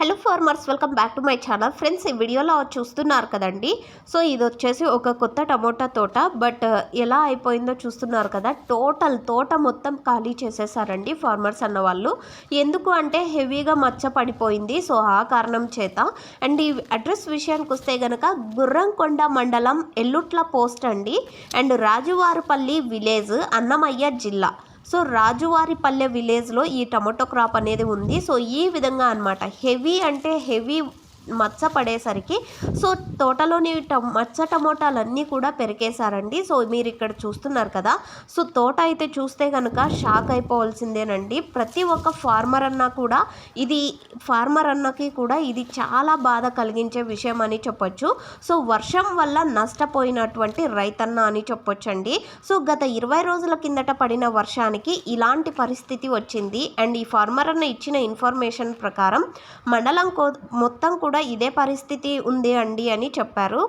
Hello farmers welcome back to my channel. Friends ఈ వీడియోలో చూస్తున్నారు కదండి. సో ఇది వచ్చేసి ఒక కొత్త టమోటా తోట. బట్ ఎలా అయిపోయిందో చూస్తున్నారు కదా టోటల్ తోట మొత్తం ఖాళీ చేసేసారండి ఫార్మర్స్ అన్న వాళ్ళు. ఎందుకు అంటే హెవీగా మచ్చ పడిపోయింది. సో ఆ కారణం చేత. అండ్ ఈ అడ్రస్ విషయానికి వస్తే గనక గుర్రంకొండ మండలం ఎల్లుట్ల పోస్ట్ అండి. అండ్ రాజువారిపల్లి విలేజ్ అన్నమయ్య జిల్లా. సో రాజువారిపల్లె విలేజ్లో ఈ టమాటో క్రాప్ అనేది ఉంది. సో ఈ విధంగా అన్నమాట. హెవీ అంటే హెవీ మచ్చ పడేసరికి సో తోటలోని ట మచ్చ టమోటాలన్నీ కూడా పెరికేశారండి సో మీరు ఇక్కడ చూస్తున్నారు కదా. సో తోట అయితే చూస్తే కనుక షాక్ అయిపోవాల్సిందేనండి. ప్రతి ఒక్క ఫార్మర్ అన్నా కూడా ఇది ఫార్మర్ అన్నకి కూడా ఇది చాలా బాధ కలిగించే విషయం అని చెప్పొచ్చు. సో వర్షం వల్ల నష్టపోయినటువంటి రైతన్న అని చెప్పొచ్చండి. సో గత ఇరవై రోజుల కిందట పడిన వర్షానికి ఇలాంటి పరిస్థితి వచ్చింది. అండ్ ఈ ఫార్మర్ అన్న ఇచ్చిన ఇన్ఫర్మేషన్ ప్రకారం మండలం కో మొత్తం కూడా ఇదే పరిస్థితి ఉంది అండి అని చెప్పారు.